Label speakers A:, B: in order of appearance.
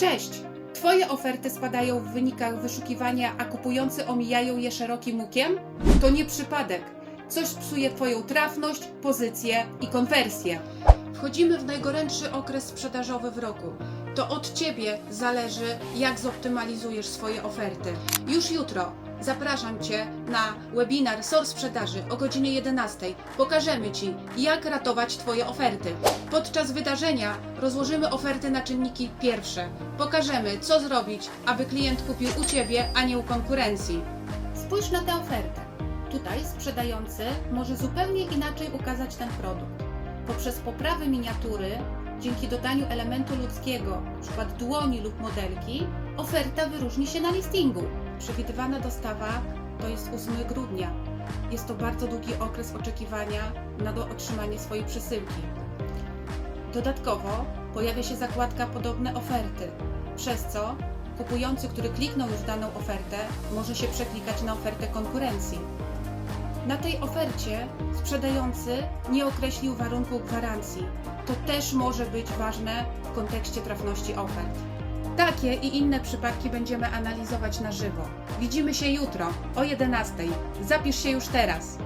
A: Cześć! Twoje oferty spadają w wynikach wyszukiwania, a kupujący omijają je szerokim łukiem? To nie przypadek. Coś psuje Twoją trafność, pozycję i konwersję. Wchodzimy w najgorętszy okres sprzedażowy w roku. To od Ciebie zależy, jak zoptymalizujesz swoje oferty. Już jutro zapraszam Cię na webinar SOR Sprzedaży o godzinie 11. Pokażemy Ci, jak ratować Twoje oferty. Podczas wydarzenia rozłożymy oferty na czynniki pierwsze. Pokażemy, co zrobić, aby klient kupił u Ciebie, a nie u konkurencji. Spójrz na tę ofertę. Tutaj sprzedający może zupełnie inaczej ukazać ten produkt. Poprzez poprawę miniatury, dzięki dodaniu elementu ludzkiego, np. dłoni lub modelki, oferta wyróżni się na listingu. Przewidywana dostawa to jest 8 grudnia. Jest to bardzo długi okres oczekiwania na otrzymanie swojej przesyłki. Dodatkowo pojawia się zakładka podobne oferty, przez co kupujący, który kliknął już daną ofertę, może się przeklikać na ofertę konkurencji. Na tej ofercie sprzedający nie określił warunków gwarancji. To też może być ważne w kontekście trafności ofert. Takie i inne przypadki będziemy analizować na żywo. Widzimy się jutro o 11. Zapisz się już teraz.